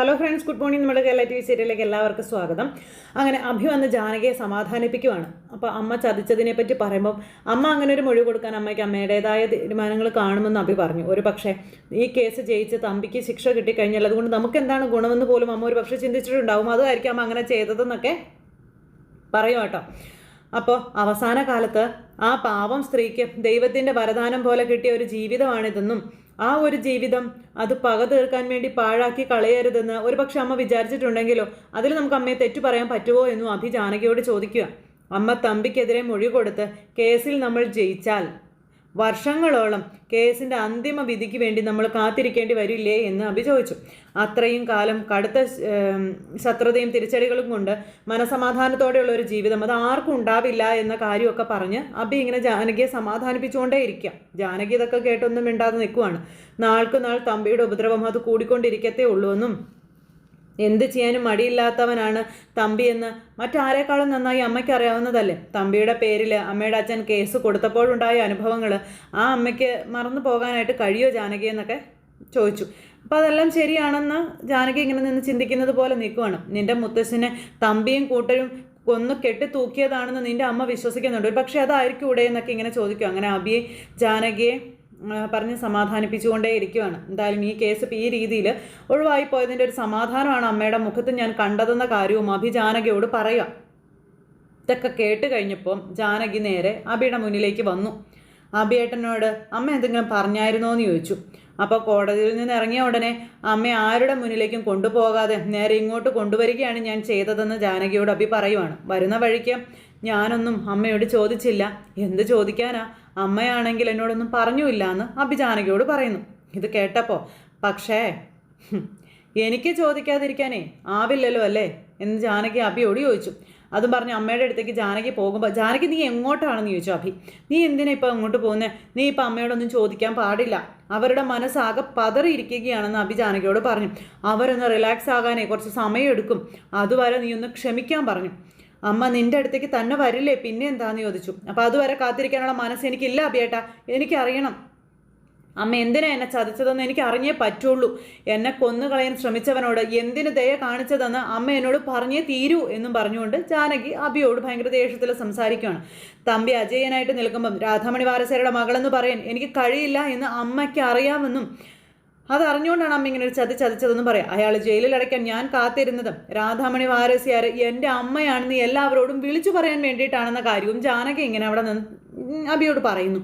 Hello friends good morning നമ്മുടെ Kerala T V സീരിയലിലേക്ക് എല്ലാവർക്കും സ്വാഗതം. അങ്ങനെ അഭി വന്ന് ജാനകിയെ സമാധാനിപ്പിക്കുവാണ്. അപ്പോൾ അമ്മ ചതിച്ചതിനെ പറ്റി പറയുമ്പോൾ അമ്മ അങ്ങനെ ഒരു മൊഴി കൊടുക്കാൻ അമ്മയ്ക്ക് അമ്മയുടേതായ തീരുമാനങ്ങൾ കാണുമെന്ന് അഭി പറഞ്ഞു. ഒരു പക്ഷേ ഈ കേസ് ജയിച്ച് തമ്പിക്ക് ശിക്ഷ കിട്ടിക്കഴിഞ്ഞാൽ അതുകൊണ്ട് നമുക്ക് എന്താണ് ഗുണമെന്ന് പോലും അമ്മ ഒരു പക്ഷേ ചിന്തിച്ചിട്ടുണ്ടാവും. അതുമായിരിക്കും അമ്മ അങ്ങനെ ചെയ്തതെന്നൊക്കെ പറയും കേട്ടോ. അപ്പോൾ അവസാന കാലത്ത് ആ പാവം സ്ത്രീക്ക് ദൈവത്തിന്റെ വരദാനം പോലെ കിട്ടിയ ഒരു ജീവിതമാണിതെന്നും ആ ഒരു ജീവിതം അത് പക തീർക്കാൻ വേണ്ടി പാഴാക്കി കളയരുതെന്ന് ഒരു പക്ഷെ അമ്മ വിചാരിച്ചിട്ടുണ്ടെങ്കിലോ? അതിൽ നമുക്ക് അമ്മയെ തെറ്റു പറയാൻ പറ്റുമോ എന്നും അഭി ജാനകിയോട് ചോദിക്കുക. അമ്മ തമ്പിക്കെതിരെ മൊഴി കൊടുത്ത് കേസിൽ നമ്മൾ ജയിച്ചാൽ. വർഷങ്ങളോളം കേസിന്റെ അന്തിമ വിധിക്ക് വേണ്ടി നമ്മൾ കാത്തിരിക്കേണ്ടി വരില്ലേ എന്ന് അഭി ചോദിച്ചു. അത്രയും കാലം കടുത്ത ശത്രുതയും തിരിച്ചടികളും കൊണ്ട് മനസമാധാനത്തോടെയുള്ള ഒരു ജീവിതം അത് ആർക്കും ഉണ്ടാവില്ല എന്ന കാര്യമൊക്കെ പറഞ്ഞ് അഭി ഇങ്ങനെ ജാനകിയെ സമാധാനിപ്പിച്ചുകൊണ്ടേ ഇരിക്കാം ജാനകി ഇതൊക്കെ കേട്ടൊന്നും മിണ്ടാതെ നിൽക്കുവാണ്. നാൾക്ക് നാൾ തമ്പിയുടെ ഉപദ്രവം അത് കൂടിക്കൊണ്ടിരിക്കത്തേ ഉള്ളൂ എന്നും എന്ത് ചെയ്യാനും മടിയില്ലാത്തവനാണ് തമ്പി എന്ന് മറ്റാരേക്കാളും നന്നായി അമ്മയ്ക്ക് അറിയാവുന്നതല്ലേ? തമ്പിയുടെ പേരിൽ അമ്മയുടെ അച്ഛൻ കേസ് കൊടുത്തപ്പോഴുണ്ടായ അനുഭവങ്ങൾ ആ അമ്മയ്ക്ക് മറന്നു പോകാനായിട്ട് കഴിയോ ജാനകി എന്നൊക്കെ ചോദിച്ചു. അപ്പോൾ അതെല്ലാം ശരിയാണെന്ന് ജാനകി ഇങ്ങനെ നിന്ന് ചിന്തിക്കുന്നത് പോലെ നിൽക്കുവാണ്. നിന്റെ മുത്തശ്ശനെ തമ്പിയും കൂട്ടരും കൊന്നു കെട്ടി തൂക്കിയതാണെന്ന് നിന്റെ അമ്മ വിശ്വസിക്കുന്നുണ്ട്. പക്ഷേ അതായിരിക്കും ഇവിടെ എന്നൊക്കെ ഇങ്ങനെ ചോദിക്കും. അങ്ങനെ അബിയെ ജാനകിയെ പറഞ്ഞ് സമാധാനിപ്പിച്ചുകൊണ്ടേ ഇരിക്കുവാണ്. എന്തായാലും ഈ കേസ് ഈ രീതിയിൽ ഒഴിവായി പോയതിന്റെ ഒരു സമാധാനമാണ് അമ്മയുടെ മുഖത്ത് ഞാൻ കണ്ടതെന്ന കാര്യവും അഭി ജാനകിയോട് പറയുക. ഇതൊക്കെ കേട്ട് കഴിഞ്ഞപ്പോൾ ജാനകി നേരെ അബിയുടെ മുന്നിലേക്ക് വന്നു. അബിയേട്ടനോട് അമ്മ എന്തെങ്കിലും പറഞ്ഞായിരുന്നോ? എന്ന് ചോദിച്ചു. അപ്പോൾ കോടതിയിൽ നിന്ന് ഇറങ്ങിയ ഉടനെ അമ്മ ആരുടെ മുന്നിലേക്കും കൊണ്ടുപോകാതെ നേരെ ഇങ്ങോട്ട് കൊണ്ടുവരികയാണ് ഞാൻ ചെയ്തതെന്ന് ജാനകിയോട് അബി പറയുവാണ്. വരുന്ന വഴിക്ക് ഞാനൊന്നും അമ്മയോട് ചോദിച്ചില്ല. എന്ത് ചോദിക്കാനാ? അമ്മയാണെങ്കിൽ എന്നോടൊന്നും പറഞ്ഞുമില്ല എന്ന് അഭിജാനകിയോട് പറയുന്നു. ഇത് കേട്ടപ്പോൾ പക്ഷേ എനിക്ക് ചോദിക്കാതിരിക്കാനേ ആവില്ലല്ലോ അല്ലേ? എന്ന് ജാനകി അഭിയോട് ചോദിച്ചു. അതും പറഞ്ഞ് അമ്മയുടെ അടുത്തേക്ക് ജാനകി പോകുമ്പോൾ ജാനകി നീ എങ്ങോട്ടാണെന്ന് ചോദിച്ചു അഭി. നീ എന്തിനാ ഇപ്പോൾ അങ്ങോട്ട് പോകുന്നത് നീ ഇപ്പം അമ്മയോടൊന്നും ചോദിക്കാൻ പാടില്ല. അവരുടെ മനസ്സാകെ പതറിയിരിക്കുകയാണെന്ന് അഭി ജാനകിയോട് പറഞ്ഞു. അവരൊന്ന് റിലാക്സ് ആകാനേ കുറച്ച് സമയം എടുക്കും. അതുവരെ നീ ഒന്ന് ക്ഷമിക്കാൻ പറഞ്ഞു. അമ്മ നിന്റെ അടുത്തേക്ക് തന്നെ വരില്ലേ? പിന്നെ എന്താന്ന് ചോദിച്ചു. അപ്പോൾ അതുവരെ കാത്തിരിക്കാനുള്ള മനസ്സ് എനിക്കില്ല അബിയേട്ടാ എനിക്കറിയണം. അമ്മ എന്തിനാ എന്നെ ചതിച്ചതെന്ന് എനിക്ക് അറിഞ്ഞേ പറ്റുള്ളൂ. എന്നെ കൊന്നുകളയാൻ ശ്രമിച്ചവനോട് എന്തിന് ദയ കാണിച്ചതെന്ന് അമ്മ എന്നോട് പറഞ്ഞേ തീരൂ എന്നും പറഞ്ഞുകൊണ്ട് ജാനകി അബിയോട് ഭയങ്കര ദേഷ്യത്തിൽ സംസാരിക്കുകയാണ് തമ്പി അജയനായിട്ട് നിൽക്കുമ്പം രാധാമണി വാരസേരുടെ മകളെന്ന് പറയാൻ എനിക്ക് കഴിയില്ല എന്ന് അമ്മയ്ക്ക് അറിയാമെന്നും അത് അറിഞ്ഞുകൊണ്ടാണ് അമ്മ ഇങ്ങനെ ഒരു ചതി ചതിച്ചതെന്നും പറയാം. അയാൾ ജയിലിൽ അടയ്ക്കാൻ ഞാൻ കാത്തിരുന്നതും. രാധാമണി വാരസ്യാർ എന്റെ അമ്മയാണെന്ന് എല്ലാവരോടും വിളിച്ചു പറയാൻ വേണ്ടിയിട്ടാണെന്ന കാര്യവും ജാനകി ഇങ്ങനെ അവിടെ നിന്ന് അബിയോട് പറയുന്നു.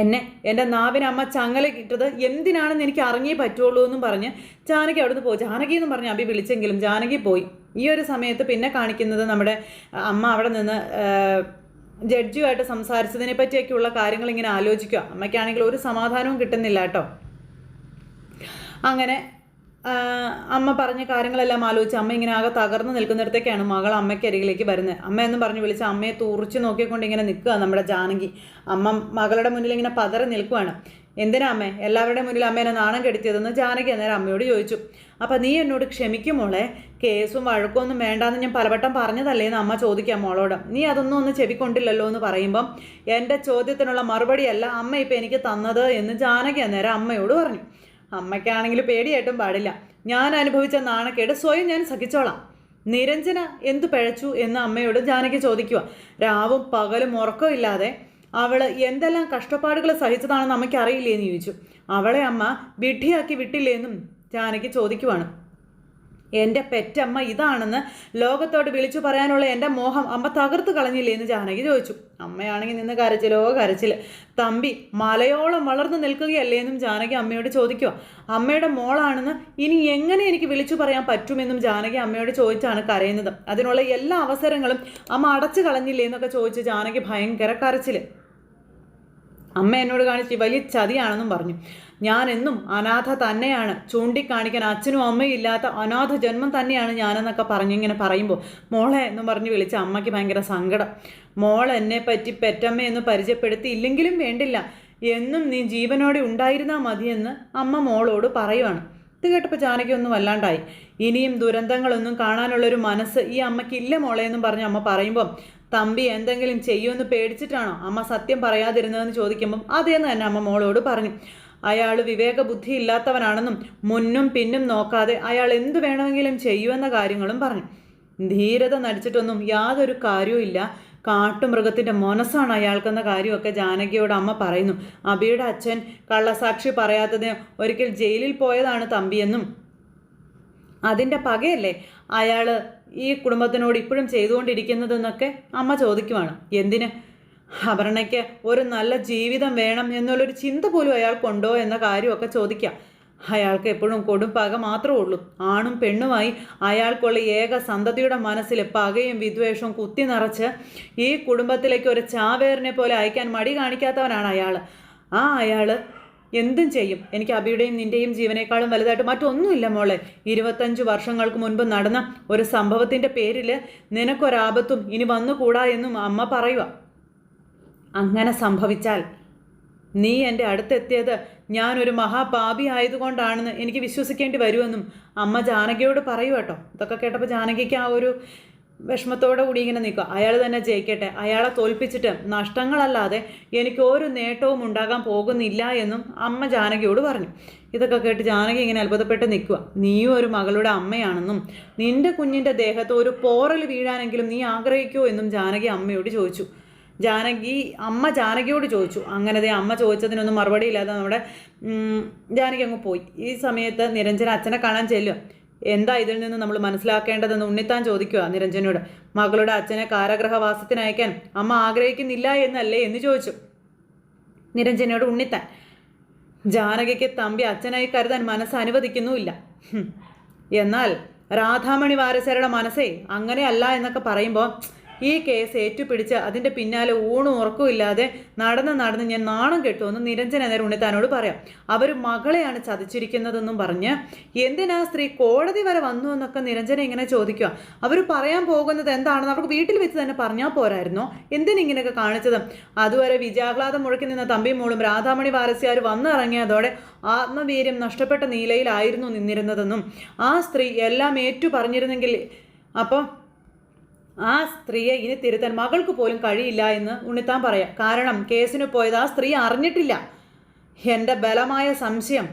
എന്നെ എന്റെ നാവിന് അമ്മ ചങ്ങല കിട്ടത് എന്തിനാണെന്ന് എനിക്ക് അറിഞ്ഞേ പറ്റുള്ളൂ എന്നും പറഞ്ഞ് ജാനകി അവിടുന്ന് പോയി. ജാനകി എന്ന് പറഞ്ഞ് അബി വിളിച്ചെങ്കിലും ജാനകി പോയി. ഈ ഒരു സമയത്ത് പിന്നെ കാണിക്കുന്നത് നമ്മുടെ അമ്മ അവിടെ നിന്ന് ജഡ്ജിയുമായിട്ട് സംസാരിച്ചതിനെ പറ്റിയൊക്കെയുള്ള കാര്യങ്ങൾ ഇങ്ങനെ ആലോചിക്കുക. അമ്മയ്ക്കാണെങ്കിൽ ഒരു സമാധാനവും കിട്ടുന്നില്ല കേട്ടോ. അങ്ങനെ അമ്മ പറഞ്ഞ കാര്യങ്ങളെല്ലാം ആലോചിച്ച് അമ്മ ഇങ്ങനെ ആകെ തകർന്ന് നിൽക്കുന്നിടത്തേക്കാണ് മകൾ അമ്മയ്ക്ക് അരികിലേക്ക് വരുന്നത്. അമ്മ എന്ന് പറഞ്ഞ് വിളിച്ച് അമ്മയെ തൂറിച്ച് നോക്കിക്കൊണ്ട് ഇങ്ങനെ നിൽക്കുക നമ്മുടെ ജാനകി. അമ്മ മകളുടെ മുന്നിൽ ഇങ്ങനെ പതറി നിൽക്കുകയാണ് എന്തിനാ അമ്മേ? എല്ലാവരുടെ മുന്നിൽ അമ്മേനെ നാണം കെടുത്തിയതെന്ന് ജാനകി അന്നേരം അമ്മയോട് ചോദിച്ചു. അപ്പം നീ എന്നോട് ക്ഷമിക്കുമോളെ കേസും വഴക്കൊന്നും വേണ്ടാന്ന് ഞാൻ പലവട്ടം പറഞ്ഞതല്ലേ എന്ന് അമ്മ ചോദിക്കാം മോളോട്. നീ അതൊന്നും ഒന്ന് ചെവിക്കൊണ്ടില്ലല്ലോ എന്ന് പറയുമ്പം എന്റെ ചോദ്യത്തിനുള്ള മറുപടിയല്ല അമ്മ ഇപ്പം എനിക്ക് തന്നത് എന്ന് ജാനകി അന്നേരം അമ്മയോട് പറഞ്ഞു. അമ്മയ്ക്കാണെങ്കിൽ പേടിയായിട്ടും പാടില്ല. ഞാൻ അനുഭവിച്ച നാണക്കേട് സ്വയം ഞാൻ സഹിച്ചോളാം. നിരഞ്ജന എന്തു പിഴച്ചു എന്ന് അമ്മയോട് ജാനകി ചോദിക്കുക. രാവും പകലും ഉറക്കമില്ലാതെ അവൾ എന്തെല്ലാം കഷ്ടപ്പാടുകൾ സഹിച്ചതാണെന്ന് അമ്മയ്ക്ക് അറിയില്ലേ എന്ന് ചോദിച്ചു. അവളെ അമ്മ വിഡ്ഢിയാക്കി വിട്ടില്ലേന്നും ജാനകി ചോദിക്കുവാണ്. എന്റെ പെറ്റമ്മ ഇതാണെന്ന് ലോകത്തോട് വിളിച്ചു പറയാനുള്ള എന്റെ മോഹം അമ്മ തകർത്ത് കളഞ്ഞില്ലേ എന്ന് ജാനകി ചോദിച്ചു. അമ്മയാണെങ്കിൽ നിന്ന് കരച്ചിലോ കരച്ചിൽ തമ്പി മലയോളം വളർന്നു നിൽക്കുകയല്ലേ എന്നും ജാനകി അമ്മയോട് ചോദിക്കുക. അമ്മയുടെ മോളാണെന്ന് ഇനി എങ്ങനെ എനിക്ക് വിളിച്ചു പറയാൻ പറ്റുമെന്നും ജാനകി അമ്മയോട് ചോദിച്ചാണ് കരയുന്നത്. അതിനുള്ള എല്ലാ അവസരങ്ങളും അമ്മ അടച്ചു കളഞ്ഞില്ലേ എന്നൊക്കെ ചോദിച്ച് ജാനകി ഭയങ്കര കരച്ചിൽ അമ്മ എന്നോട് കാണിച്ച് വലിയ ചതിയാണെന്നും പറഞ്ഞു. ഞാൻ എന്നും അനാഥ തന്നെയാണ്. ചൂണ്ടിക്കാണിക്കാൻ അച്ഛനും അമ്മയും ഇല്ലാത്ത അനാഥ ജന്മം തന്നെയാണ് ഞാനെന്നൊക്കെ പറഞ്ഞിങ്ങനെ പറയുമ്പോൾ മോളെ എന്നും പറഞ്ഞ് വിളിച്ച അമ്മയ്ക്ക് ഭയങ്കര സങ്കടം. മോൾ എന്നെ പറ്റി പെറ്റമ്മ എന്ന് പരിചയപ്പെടുത്തിയില്ലെങ്കിലും വേണ്ടില്ല. എന്നും നീ ജീവനോടെ ഉണ്ടായിരുന്നാൽ മതിയെന്ന് അമ്മ മോളോട് പറയുവാണ്. ഇത് കേട്ടപ്പോൾ ജാനകിയൊന്നും വല്ലാണ്ടായി. ഇനിയും ദുരന്തങ്ങളൊന്നും കാണാനുള്ളൊരു മനസ്സ് ഈ അമ്മയ്ക്ക് ഇല്ല മോളെ എന്നും പറഞ്ഞ് അമ്മ പറയുമ്പം തമ്പി എന്തെങ്കിലും ചെയ്യുമെന്ന് പേടിച്ചിട്ടാണോ? അമ്മ സത്യം പറയാതിരുന്നതെന്ന് ചോദിക്കുമ്പം അതേന്ന് തന്നെ അമ്മ മോളോട് പറഞ്ഞു. അയാൾ വിവേകബുദ്ധി ഇല്ലാത്തവനാണെന്നും മുന്നും പിന്നും നോക്കാതെ അയാൾ എന്തു വേണമെങ്കിലും ചെയ്യുമെന്ന കാര്യങ്ങളും പറഞ്ഞു. ധീരത നടിച്ചിട്ടൊന്നും യാതൊരു കാര്യവും ഇല്ല. കാട്ടുമൃഗത്തിന്റെ മനസ്സാണ് അയാൾക്കെന്ന കാര്യമൊക്കെ ജാനകിയോട് അമ്മ പറയുന്നു. അബിയുടെ അച്ഛൻ കള്ളസാക്ഷി പറയാത്തത് ഒരിക്കൽ ജയിലിൽ പോയതാണ് തമ്പിയെന്നും. അതിന്റെ പകയല്ലേ അയാൾ ഈ കുടുംബത്തിനോട് ഇപ്പോഴും ചെയ്തുകൊണ്ടിരിക്കുന്നതെന്നൊക്കെ അമ്മ ചോദിക്കുവാണ്. എന്തിന്? അപർണയ്ക്ക് ഒരു നല്ല ജീവിതം വേണം എന്നുള്ളൊരു ചിന്ത പോലും അയാൾക്കുണ്ടോ എന്ന കാര്യമൊക്കെ ചോദിക്കാം. അയാൾക്ക് എപ്പോഴും കൊടും പക മാത്രമേ ഉള്ളൂ. ആണും പെണ്ണുമായി അയാൾക്കുള്ള ഏക സന്തതിയുടെ മനസ്സിൽ പകയും വിദ്വേഷവും കുത്തി നിറച്ച് ഈ കുടുംബത്തിലേക്ക് ഒരു ചാവേറിനെ പോലെ അയക്കാൻ മടി കാണിക്കാത്തവനാണ് അയാൾ ആ അയാൾ എന്തും ചെയ്യും. എനിക്ക് അബിയുടെയും നിന്റെയും ജീവനേക്കാളും വലുതായിട്ട് മറ്റൊന്നുമില്ല മോളെ. ഇരുപത്തഞ്ച് വർഷങ്ങൾക്ക് മുൻപ് നടന്ന ഒരു സംഭവത്തിന്റെ പേരിൽ നിനക്കൊരാപത്തും ഇനി വന്നുകൂടാ എന്നും അമ്മ പറയുക അങ്ങനെ സംഭവിച്ചാൽ നീ എന്റെ അടുത്തെത്തിയത് ഞാനൊരു മഹാപാപി ആയതുകൊണ്ടാണെന്ന് എനിക്ക് വിശ്വസിക്കേണ്ടി വരുമെന്നും അമ്മ ജാനകിയോട് പറയൂ കേട്ടോ. ഇതൊക്കെ കേട്ടപ്പോൾ ജാനകിക്ക് ആ ഒരു വിഷമത്തോടെ കൂടി ഇങ്ങനെ നിൽക്കുക. അയാൾ തന്നെ ജയിക്കട്ടെ. അയാളെ തോൽപ്പിച്ചിട്ട് നഷ്ടങ്ങളല്ലാതെ എനിക്ക് ഒരു നേട്ടവും ഉണ്ടാകാൻ പോകുന്നില്ല എന്നും അമ്മ ജാനകിയോട് പറഞ്ഞു. ഇതൊക്കെ കേട്ട് ജാനകി ഇങ്ങനെ അത്ഭുതപ്പെട്ട് നിൽക്കുക. നീയും ഒരു മകളുടെ അമ്മയാണെന്നും നിന്റെ കുഞ്ഞിന്റെ ദേഹത്ത് ഒരു പോറൽ വീഴാനെങ്കിലും നീ ആഗ്രഹിക്കുമോ എന്നും ജാനകി അമ്മയോട് ചോദിച്ചു. ജാനകി അമ്മ ജാനകിയോട് ചോദിച്ചു. അങ്ങനത്തെ അമ്മ ചോദിച്ചതിനൊന്നും മറുപടി ഇല്ലാതെ നമ്മുടെ ജാനകി അങ്ങ് പോയി. ഈ സമയത്ത് നിരഞ്ജന അച്ഛനെ കാണാൻ ചെല്ലും എന്താ ഇതിൽ നിന്ന് നമ്മൾ മനസ്സിലാക്കേണ്ടതെന്ന് ഉണ്ണിത്താൻ ചോദിക്കുക നിരഞ്ജനോട്. മകളുടെ അച്ഛനെ കാരാഗ്രഹവാസത്തിനയക്കാൻ അമ്മ ആഗ്രഹിക്കുന്നില്ല എന്നല്ലേ എന്ന് ചോദിച്ചു. നിരഞ്ജനോട് ഉണ്ണിത്താൻ ജാനകിക്ക് തമ്പി അച്ഛനായി കരുതാൻ മനസ്സ് അനുവദിക്കുന്നുമില്ല. എന്നാൽ രാധാമണി വാരസരുടെ മനസ്സേ അങ്ങനെയല്ല എന്നൊക്കെ പറയുമ്പോൾ ഈ കേസ് ഏറ്റുപിടിച്ച് അതിന്റെ പിന്നാലെ ഊണും ഉറക്കമില്ലാതെ നടന്ന് നടന്ന് ഞാൻ നാണം കെട്ടുമെന്ന് നിരഞ്ജന നേരം ഉണ്ണിത്താനോട് പറയാം. അവർ മകളെയാണ് ചതിച്ചിരിക്കുന്നതെന്നും പറഞ്ഞ് എന്തിനാ സ്ത്രീ കോടതി വരെ വന്നു എന്നൊക്കെ നിരഞ്ജന ഇങ്ങനെ ചോദിക്കുക. അവർ പറയാൻ പോകുന്നത് എന്താണെന്ന് അവർക്ക് വീട്ടിൽ വെച്ച് തന്നെ പറഞ്ഞാൽ പോരായിരുന്നോ? എന്തിനിങ്ങനെയൊക്കെ കാണിച്ചത്? അതുവരെ വിജയാഹ്ലാദം മുഴക്കി നിന്ന തമ്പി മോളും രാധാമണി വാരസ്യാർ വന്നിറങ്ങിയതോടെ ആത്മവീര്യം നഷ്ടപ്പെട്ട നീലയിലായിരുന്നു നിന്നിരുന്നതെന്നും ആ സ്ത്രീ എല്ലാം ഏറ്റു പറഞ്ഞിരുന്നെങ്കിൽ അപ്പോൾ ആ സ്ത്രീയെ ഇനി തിരുത്താൻ മകൾക്ക് പോലും കഴിയില്ല എന്ന് ഉണ്ണിത്താൻ പറയാം. കാരണം കേസിന് പോയത് ആ സ്ത്രീ അറിഞ്ഞിട്ടില്ല. എന്റെ ബലമായ സംശയം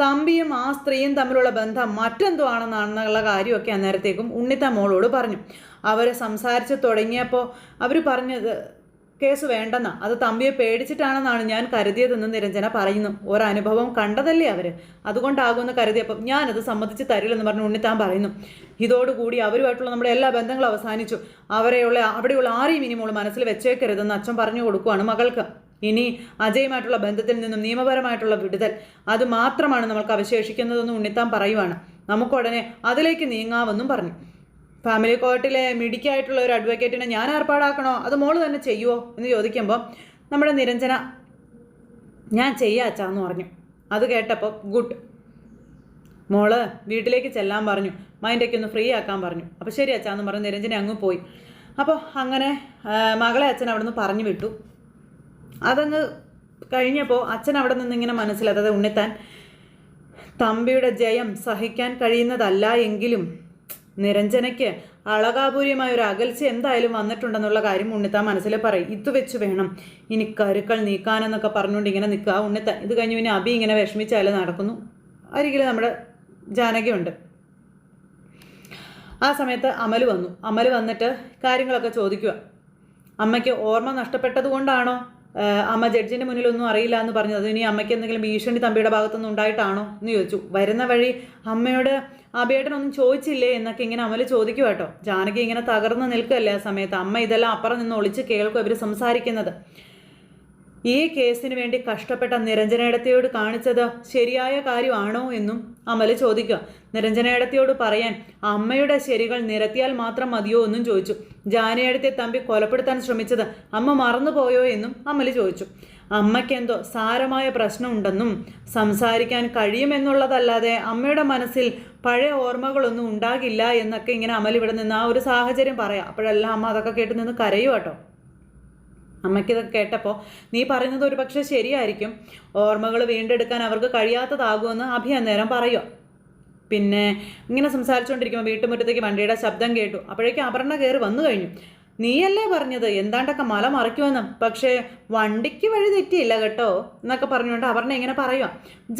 തമ്പിയും ആ സ്ത്രീയും തമ്മിലുള്ള ബന്ധം മറ്റെന്തോ ആണെന്നാണെന്നുള്ള കാര്യമൊക്കെ അന്നേരത്തേക്കും ഉണ്ണിത്താൻ മോളോട് പറഞ്ഞു. അവർ സംസാരിച്ച് തുടങ്ങിയപ്പോൾ അവർ പറഞ്ഞത് കേസ് വേണ്ടെന്ന. അത് തമ്പിയെ പേടിച്ചിട്ടാണെന്നാണ് ഞാൻ കരുതിയതെന്ന് നിരഞ്ജന പറയുന്നു. ഒരനുഭവം കണ്ടതല്ലേ അവർ അതുകൊണ്ടാകുമെന്ന് കരുതിയപ്പം ഞാനത് സമ്മതിച്ച് തരില്ലെന്ന് പറഞ്ഞ് ഉണ്ണിത്താൻ പറയുന്നു. ഇതോടുകൂടി അവരുമായിട്ടുള്ള നമ്മുടെ എല്ലാ ബന്ധങ്ങളും അവസാനിച്ചു. അവരെയുള്ള അവിടെയുള്ള ആരെയും ഇനി മോൾ മനസ്സിൽ വെച്ചേക്കരുതെന്ന് അച്ഛൻ പറഞ്ഞു കൊടുക്കുവാണ് മകൾക്ക്. ഇനി അജയുമായിട്ടുള്ള ബന്ധത്തിൽ നിന്നും നിയമപരമായിട്ടുള്ള വിടുതൽ. അത് മാത്രമാണ് നമ്മൾക്ക് അവശേഷിക്കുന്നതെന്ന് ഉണ്ണിത്താൻ പറയുവാണ്. നമുക്കുടനെ അതിലേക്ക് നീങ്ങാമെന്നും പറഞ്ഞു. ഫാമിലി കോർട്ടിലെ മിടിക്കായിട്ടുള്ള ഒരു അഡ്വക്കേറ്റിനെ ഞാൻ ഏർപ്പാടാക്കണോ? അത് മോൾ തന്നെ ചെയ്യുമോ എന്ന് ചോദിക്കുമ്പോൾ നമ്മുടെ നിരഞ്ജന ഞാൻ ചെയ്യാച്ചാന്ന് പറഞ്ഞു. അത് കേട്ടപ്പോൾ ഗുഡ്. മോൾ വീട്ടിലേക്ക് ചെല്ലാൻ പറഞ്ഞു. മൈൻഡൊക്കെ ഒന്ന് ഫ്രീ ആക്കാൻ പറഞ്ഞു. അപ്പോൾ ശരി അച്ഛാന്ന് പറഞ്ഞ് നിരഞ്ജന അങ്ങ് പോയി. അപ്പോൾ അങ്ങനെ മകളെ അച്ഛൻ അവിടെ നിന്ന് പറഞ്ഞു വിട്ടു. അതങ്ങ് കഴിഞ്ഞപ്പോൾ അച്ഛൻ അവിടെ നിന്ന് ഇങ്ങനെ മനസ്സിലാത്തത് ഉണ്ണിത്താൻ തമ്പിയുടെ ജയം സഹിക്കാൻ കഴിയുന്നതല്ല എങ്കിലും നിരഞ്ജനയ്ക്ക് അളകാപൂര്യമായ ഒരു അകൽച്ച എന്തായാലും വന്നിട്ടുണ്ടെന്നുള്ള കാര്യം ഉണ്ണിത്ത മനസ്സിൽ പറയും. ഇത് വെച്ച് വേണം. ഇനി കരുക്കൾ നീക്കാനെന്നൊക്കെ പറഞ്ഞുകൊണ്ട് ഇങ്ങനെ നിൽക്കുക. ഉണ്ണിത്ത ഇത് കഴിഞ്ഞ് പിന്നെ അബി ഇങ്ങനെ വിഷമിച്ചാൽ നടക്കുന്നു. അരികിൽ നമ്മുടെ ജാനകിയുണ്ട്. ആ സമയത്ത് അമൽ വന്നു. അമൽ വന്നിട്ട് കാര്യങ്ങളൊക്കെ ചോദിക്കുക. അമ്മയ്ക്ക് ഓർമ്മ നഷ്ടപ്പെട്ടത് കൊണ്ടാണോ അമ്മ ജഡ്ജിന്റെ മുന്നിലൊന്നും അറിയില്ല എന്ന് പറഞ്ഞത് ഇനി അമ്മയ്ക്ക് എന്തെങ്കിലും ഭീഷണി തമ്പിയുടെ ഭാഗത്തുനിന്ന് ഉണ്ടായിട്ടാണോ എന്ന് ചോദിച്ചു. വരുന്ന വഴി അമ്മയോട് അബേട്ടനൊന്നും ചോദിച്ചില്ലേ? എന്നൊക്കെ ഇങ്ങനെ അമ്മയിൽ ചോദിക്കും കേട്ടോ ജാനകി ഇങ്ങനെ തകർന്ന് നിൽക്കുകയല്ലേ ആ സമയത്ത്. അമ്മ ഇതെല്ലാം അപ്പുറം നിന്ന് ഒളിച്ച് കേൾക്കും അവർ സംസാരിക്കുന്നത്. ഈ കേസിന് വേണ്ടി കഷ്ടപ്പെട്ട നിരഞ്ജനയിടത്തിയോട് കാണിച്ചത് ശരിയായ കാര്യമാണോ എന്നും അമൽ ചോദിക്കുക. നിരഞ്ജനയിടത്തിയോട് പറയാൻ അമ്മയുടെ ശരികൾ നിരത്തിയാൽ മാത്രം മതിയോ എന്നും ചോദിച്ചു. ജാനയിടത്തെ തമ്പി കൊലപ്പെടുത്താൻ ശ്രമിച്ചത് അമ്മ മറന്നുപോയോ എന്നും അമൽ ചോദിച്ചു. അമ്മയ്ക്കെന്തോ സാരമായ പ്രശ്നമുണ്ടെന്നും സംസാരിക്കാൻ കഴിയുമെന്നുള്ളതല്ലാതെ അമ്മയുടെ മനസ്സിൽ പഴയ ഓർമ്മകളൊന്നും ഉണ്ടാകില്ല എന്നൊക്കെ ഇങ്ങനെ അമൽ ഇവിടെ നിന്ന് ആ ഒരു സാഹചര്യം പറയാം. അപ്പോഴെല്ലാം അമ്മ അതൊക്കെ കേട്ട് നിന്ന് കരയും കേട്ടോ അമ്മയ്ക്കിതൊക്കെ കേട്ടപ്പോൾ നീ പറയുന്നത് ഒരു പക്ഷേ ശരിയായിരിക്കും. ഓർമ്മകൾ വീണ്ടെടുക്കാൻ അവർക്ക് കഴിയാത്തതാകുമെന്ന് അഭി അന്നേരം പറയുക പിന്നെ ഇങ്ങനെ സംസാരിച്ചുകൊണ്ടിരിക്കുമ്പോൾ വീട്ടുമുറ്റത്തേക്ക് വണ്ടിയുടെ ശബ്ദം കേട്ടു. അപ്പോഴേക്കും അപർണ കയറി വന്നു കഴിഞ്ഞു. നീയല്ലേ പറഞ്ഞത്? എന്താണ്ടൊക്കെ മല മറിക്കുമെന്ന്. പക്ഷേ വണ്ടിക്ക് വഴി തെറ്റിയില്ല കേട്ടോ എന്നൊക്കെ പറഞ്ഞുകൊണ്ട് അപർണ ഇങ്ങനെ പറയുക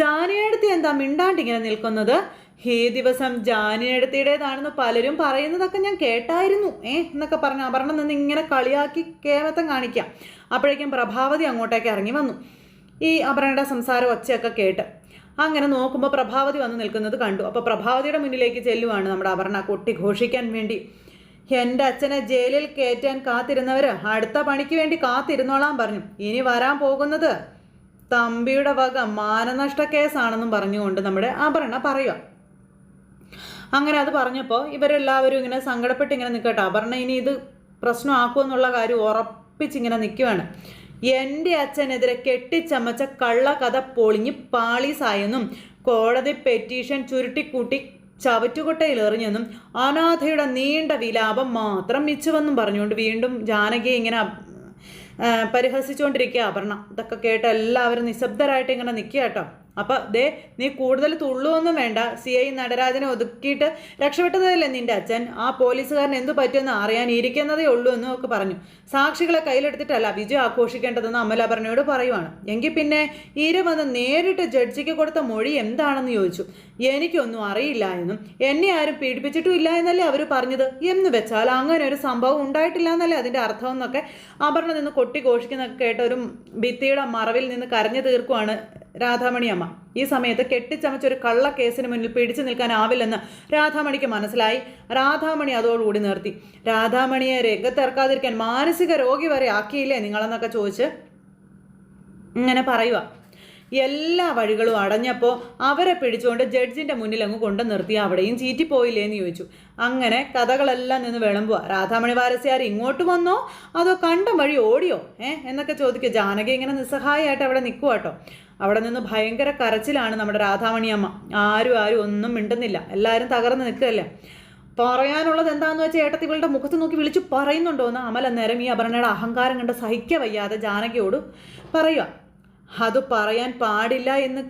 ജാനിയടുത്ത് എന്താ മിണ്ടാണ്ട് ഇങ്ങനെ നിൽക്കുന്നത്? ഈ ദിവസം ജാനിയടുത്തിയുടേതാണെന്ന് പലരും പറയുന്നതൊക്കെ ഞാൻ കേട്ടായിരുന്നു ഏ എന്നൊക്കെ പറഞ്ഞ് അപർണ നിന്ന് ഇങ്ങനെ കളിയാക്കി കേമത്തം കാണിക്കാം. അപ്പോഴേക്കും പ്രഭാവതി അങ്ങോട്ടേക്ക് ഇറങ്ങി വന്നു. ഈ അപർണയുടെ സംസാരം ഒച്ചയൊക്കെ കേട്ട്. അങ്ങനെ നോക്കുമ്പോൾ പ്രഭാവതി വന്ന് നിൽക്കുന്നത് കണ്ടു. അപ്പോൾ പ്രഭാവതിയുടെ മുന്നിലേക്ക് ചെല്ലുവാണ് നമ്മുടെ അപർണ കൊട്ടി ഘോഷിക്കാൻ വേണ്ടി. എന്റെ അച്ഛനെ ജയിലിൽ കയറ്റാൻ കാത്തിരുന്നവർ അടുത്ത പണിക്ക് വേണ്ടി കാത്തിരുന്നോളാൻ പറഞ്ഞു. ഇനി വരാൻ പോകുന്നത് തമ്പിയുടെ വക മാനനഷ്ട കേസാണെന്നും പറഞ്ഞുകൊണ്ട് നമ്മുടെ അപർണ പറയുക. അങ്ങനെ അത് പറഞ്ഞപ്പോൾ ഇവരെല്ലാവരും ഇങ്ങനെ സങ്കടപ്പെട്ട് ഇങ്ങനെ നിൽക്കട്ടെ അപർണ ഇനി ഇത് പ്രശ്നമാക്കുമെന്നുള്ള കാര്യം ഉറപ്പിച്ചിങ്ങനെ നിൽക്കുവാണ് എന്റെ അച്ഛനെതിരെ കെട്ടിച്ചമച്ച കള്ളക്കഥ പൊളിഞ്ഞ് പാളീസായെന്നും കോടതി പെറ്റീഷൻ ചുരുട്ടിക്കൂട്ടി ചവറ്റുകൊട്ടയിൽ എറിഞ്ഞെന്നും അനാഥയുടെ നീണ്ട വിലാപം മാത്രം മിച്ചുവെന്നും പറഞ്ഞുകൊണ്ട് വീണ്ടും ജാനകിയെ ഇങ്ങനെ പരിഹസിച്ചുകൊണ്ടിരിക്കുക. അപർണ ഇതൊക്കെ കേട്ട് എല്ലാവരും നിശബ്ദരായിട്ട് ഇങ്ങനെ നിൽക്കുക കേട്ടോ. അപ്പൊ ദേ നീ കൂടുതൽ തുള്ളുവൊന്നും വേണ്ട. സി ഐ നടരാജനെ ഒതുക്കിയിട്ട് രക്ഷപ്പെട്ടതല്ലേ നിന്റെ അച്ഛൻ? ആ പോലീസുകാരൻ എന്തു പറ്റുമെന്ന് അറിയാൻ ഇരിക്കുന്നതേ ഉള്ളൂ എന്നും ഒക്കെ പറഞ്ഞു. സാക്ഷികളെ കയ്യിലെടുത്തിട്ടല്ല വിജയം ആഘോഷിക്കേണ്ടതെന്ന് അമലാഭരണയോട് പറയുവാണ്. എങ്കിൽ പിന്നെ ഇര വന്ന് നേരിട്ട് ജഡ്ജിക്ക് കൊടുത്ത മൊഴി എന്താണെന്ന് ചോദിച്ചു. എനിക്കൊന്നും അറിയില്ല എന്നും. എന്നെ ആരും പീഡിപ്പിച്ചിട്ടും ഇല്ല എന്നല്ലേ അവർ പറഞ്ഞത്? എന്ന് വെച്ചാൽ അങ്ങനെ ഒരു സംഭവം ഉണ്ടായിട്ടില്ല എന്നല്ലേ അതിന്റെ അർത്ഥം എന്നൊക്കെ അപർണ നിന്ന് കൊട്ടി ഘോഷിക്കുന്നൊക്കെ കേട്ട ഒരു ഭിത്തിയുടെ മറവിൽ നിന്ന് കരഞ്ഞു തീർക്കുവാണ് രാധാമണി അമ്മ ഈ സമയത്ത് കെട്ടിച്ചമച്ചൊരു കള്ള കേസിന് മുന്നിൽ പിടിച്ചു നിൽക്കാനാവില്ലെന്ന് രാധാമണിക്ക് മനസ്സിലായി. രാധാമണി അതോടുകൂടി നിർത്തി. രാധാമണിയെ രംഗത്തിറക്കാതിരിക്കാൻ മാനസിക രോഗി വരെ ആക്കിയില്ലേ നിങ്ങളെന്നൊക്കെ ചോദിച്ച് ഇങ്ങനെ പറയുക എല്ലാ വഴികളും അടഞ്ഞപ്പോൾ അവരെ പിടിച്ചുകൊണ്ട് ജഡ്ജിന്റെ മുന്നിൽ അങ്ങ് കൊണ്ടു നിർത്തി അവിടെയും ചീറ്റിപ്പോയില്ലേ എന്ന് ചോദിച്ചു. അങ്ങനെ കഥകളെല്ലാം നിന്ന് വിളമ്പുക രാധാമണി വാരസ്യാർ ഇങ്ങോട്ട് വന്നോ? അതോ കണ്ട വഴി ഓടിയോ? ഏ? എന്നൊക്കെ ചോദിക്കുക. ജാനകി ഇങ്ങനെ നിസ്സഹായമായിട്ട് അവിടെ നിൽക്കുക കേട്ടോ അവിടെ നിന്ന് ഭയങ്കര കരച്ചിലാണ് നമ്മുടെ രാധാമണി അമ്മ. ആരും ആരും ഒന്നും മിണ്ടുന്നില്ല. എല്ലാവരും തകർന്ന് നിൽക്കുകയല്ലേ? പറയാനുള്ളത് എന്താന്ന് വെച്ചാൽ ഏട്ടത്തികളുടെ മുഖത്ത് നോക്കി വിളിച്ചു പറയുന്നുണ്ടോ എന്ന് അമൽ അന്നേരം ഈ അപർണയുടെ അഹങ്കാരം കണ്ട് സഹിക്കവയ്യാതെ ജാനകിയോട് പറയുക അത് പറയാൻ പാടില്ല എന്ന്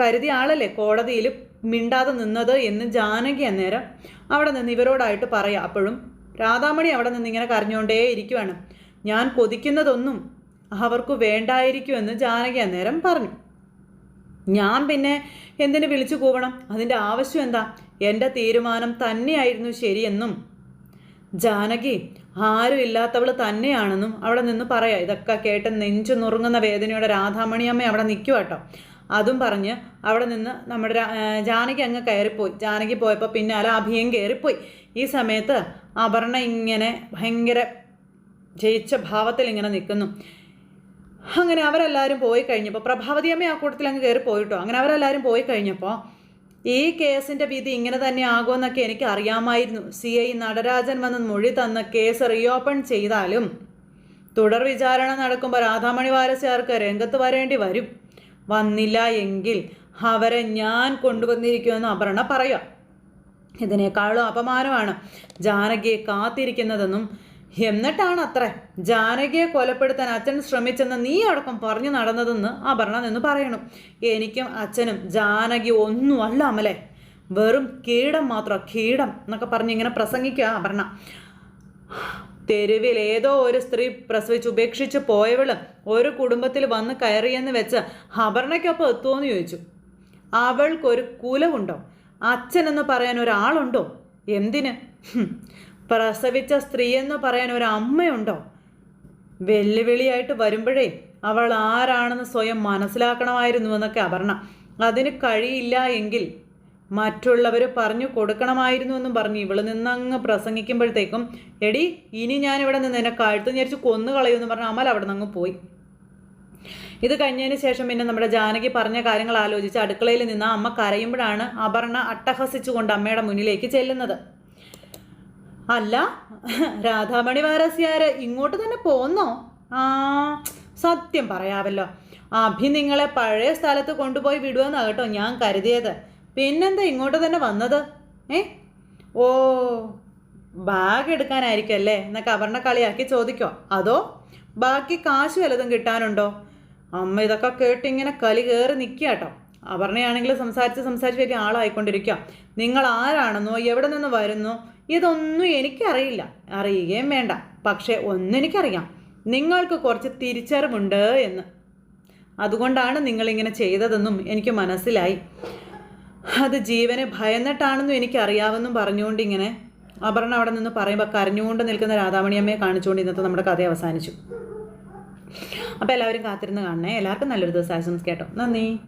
കരുതിയ ആളല്ലേ? കോടതിയിൽ മിണ്ടാതെ നിന്നത് എന്ന് ജാനകി അന്നേരം അവിടെ നിന്ന് ഇവരോടായിട്ട് പറയാം. അപ്പോഴും രാധാമണി അവിടെ നിന്ന് ഇങ്ങനെ കരഞ്ഞുകൊണ്ടേ ഇരിക്കുവാണ്. ഞാൻ കൊതിക്കുന്നതൊന്നും അവർക്ക് വേണ്ടായിരിക്കുമെന്ന് ജാനകി അന്നേരം പറഞ്ഞു. ഞാൻ പിന്നെ എന്തിനു വിളിച്ചു കൂവണം? അതിന്റെ ആവശ്യം എന്താ? എന്റെ തീരുമാനം തന്നെയായിരുന്നു ശരിയെന്നും ജാനകി ആരും ഇല്ലാത്തവൾ തന്നെയാണെന്നും അവിടെ നിന്ന് പറയാം. ഇതൊക്കെ കേട്ട് നെഞ്ചു നുറുങ്ങുന്ന വേദനയോടെ രാധാമണിയമ്മ അവിടെ നിൽക്കുക കേട്ടോ. അതും പറഞ്ഞ് അവിടെ നിന്ന് നമ്മുടെ ജാനകി അങ്ങ് കയറിപ്പോയി. ജാനകി പോയപ്പോൾ പിന്നാലെ അഭിയം കയറിപ്പോയി. ഈ സമയത്ത് അപർണ ഇങ്ങനെ ഭയങ്കര ജയിച്ച ഭാവത്തിൽ ഇങ്ങനെ നിൽക്കുന്നു. അങ്ങനെ അവരെല്ലാവരും പോയി കഴിഞ്ഞപ്പോൾ പ്രഭാവതി അമ്മ ആ കൂട്ടത്തിൽ അങ്ങ് കയറി പോയിട്ടോ അങ്ങനെ അവരെല്ലാവരും പോയി കഴിഞ്ഞപ്പോൾ ഈ കേസിന്റെ വിധി ഇങ്ങനെ തന്നെ ആകുമെന്നൊക്കെ എനിക്ക് അറിയാമായിരുന്നു സി ഐ നടരാജൻ വന്ന് മൊഴി തന്ന കേസ് റീഓപ്പൺ ചെയ്താലും തുടർ വിചാരണ നടക്കുമ്പോൾ രാധാമണി വാരസ്യാർക്ക് രംഗത്ത് വരേണ്ടി വരും. വന്നില്ല എങ്കിൽ അവരെ ഞാൻ കൊണ്ടുവന്നിരിക്കുമെന്ന് അപർണ പറയാം ഇതിനേക്കാളും അപമാനമാണ് ജാനകിയെ കാത്തിരിക്കുന്നതെന്നും എന്നിട്ടാണ് അത്രേ ജാനകിയെ കൊലപ്പെടുത്താൻ അച്ഛൻ ശ്രമിച്ചെന്ന് നീ അടക്കം പറഞ്ഞു നടന്നതെന്ന് അപർണ നിന്ന് പറയണം. എനിക്കും അച്ഛനും ജാനകി ഒന്നും അല്ല അമലെ. വെറും കീടം മാത്രം കീടം എന്നൊക്കെ പറഞ്ഞ് ഇങ്ങനെ പ്രസംഗിക്കുക അപർണ. തെരുവിൽ ഏതോ ഒരു സ്ത്രീ പ്രസവിച്ച് ഉപേക്ഷിച്ച് പോയവൾ ഒരു കുടുംബത്തിൽ വന്ന് കയറിയെന്ന് വെച്ച് അപർണയ്ക്കൊപ്പം എത്തുമോന്ന് ചോദിച്ചു. അവൾക്കൊരു കുലവുണ്ടോ? അച്ഛനെന്ന് പറയാൻ ഒരാളുണ്ടോ? എന്തിന്. പ്രസവിച്ച സ്ത്രീ എന്ന് പറയാൻ ഒരു അമ്മയുണ്ടോ വെല്ലുവിളിയായിട്ട് വരുമ്പോഴേ അവൾ ആരാണെന്ന് സ്വയം മനസ്സിലാക്കണമായിരുന്നു എന്നൊക്കെ അപർണ. അതിന് കഴിയില്ല എങ്കിൽ മറ്റുള്ളവർ പറഞ്ഞു കൊടുക്കണമായിരുന്നു എന്നും പറഞ്ഞു. ഇവൾ നിന്നങ്ങ് പ്രസംഗിക്കുമ്പോഴത്തേക്കും എടി ഇനി ഞാൻ ഇവിടെ നിന്ന് എന്നെ കഴുത്ത് ഞരിച്ച് കൊന്നു കളയുമെന്ന് പറഞ്ഞ അമൽ അവിടെ നിന്ന് പോയി. ഇത് കഴിഞ്ഞതിന് ശേഷം പിന്നെ നമ്മുടെ ജാനകി പറഞ്ഞ കാര്യങ്ങൾ ആലോചിച്ച് അടുക്കളയിൽ നിന്ന് അമ്മ കരയുമ്പോഴാണ് അപർണ അട്ടഹസിച്ചുകൊണ്ട് അമ്മയുടെ മുന്നിലേക്ക് ചെല്ലുന്നത്. അല്ല രാധാമണി വാരസ്യാര് ഇങ്ങോട്ട് തന്നെ പോന്നോ? ആ സത്യം പറയാവല്ലോ. അഭി നിങ്ങളെ പഴയ സ്ഥലത്ത് കൊണ്ടുപോയി വിടുമെന്നാ കേട്ടോ ഞാൻ കരുതിയത്. പിന്നെന്താ ഇങ്ങോട്ട് തന്നെ വന്നത്? ഏ? ഓ ബാഗ് എടുക്കാനായിരിക്കും അല്ലേ എന്നൊക്കെ അപർണ കളിയാക്കി ചോദിക്കോ. അതോ ബാക്കി കാശ് വല്ലതും കിട്ടാനുണ്ടോ? അമ്മ ഇതൊക്കെ കേട്ട് ഇങ്ങനെ കളി കയറി നിൽക്കുക കേട്ടോ അപർണയാണെങ്കിൽ സംസാരിച്ച് സംസാരിച്ച് വലിയ ആളായിക്കൊണ്ടിരിക്കുക നിങ്ങൾ ആരാണെന്നോ എവിടെ നിന്ന് വരുന്നു? ഇതൊന്നും എനിക്കറിയില്ല. അറിയുകയും വേണ്ട. പക്ഷേ ഒന്നെനിക്കറിയാം നിങ്ങൾക്ക് കുറച്ച് തിരിച്ചറിവുണ്ട് എന്ന്. അതുകൊണ്ടാണ് നിങ്ങളിങ്ങനെ ചെയ്തതെന്നും എനിക്ക് മനസ്സിലായി. അത് ജീവനെ ഭയന്നിട്ടാണെന്നും എനിക്കറിയാമെന്നും പറഞ്ഞുകൊണ്ട് ഇങ്ങനെ അപർണ അവിടെ നിന്ന് പറയുമ്പോൾ കരഞ്ഞുകൊണ്ട് നിൽക്കുന്ന രാധാമണിയമ്മയെ കാണിച്ചുകൊണ്ട് ഇന്നത്തെ നമ്മുടെ കഥ അവസാനിച്ചു. അപ്പോൾ എല്ലാവരും കാത്തിരുന്ന് കാണണേ. എല്ലാവർക്കും നല്ലൊരു ദിവസം. ആശംസിക്കട്ടോ നന്ദി.